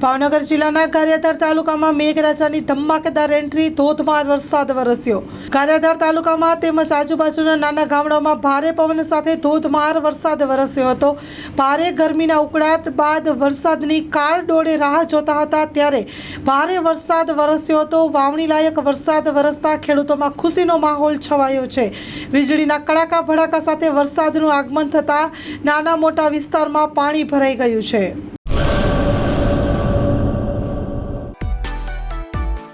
ભાવનગર જિલ્લાના ગારિયાધાર તાલુકામાં મેઘરાજાની ધમાકેદાર એન્ટ્રી, ધોધમાર વરસાદ વરસ્યો. ગારિયાધાર તાલુકામાં તેમજ આજુબાજુના નાના ગામડાઓમાં ભારે પવન સાથે ધોધમાર વરસાદ વરસ્યો હતો. ભારે ગરમીના ઉકળાટ બાદ વરસાદની કાળ ડોળે રાહ જોતા હતા ત્યારે ભારે વરસાદ વરસ્યો હતો. વાવણી લાયક વરસાદ વરસતા ખેડૂતોમાં ખુશીનો માહોલ છવાયો છે. વીજળીના કડાકા ભડાકા સાથે વરસાદનું આગમન થતાં નાના મોટા વિસ્તારમાં પાણી ભરાઈ ગયું છે.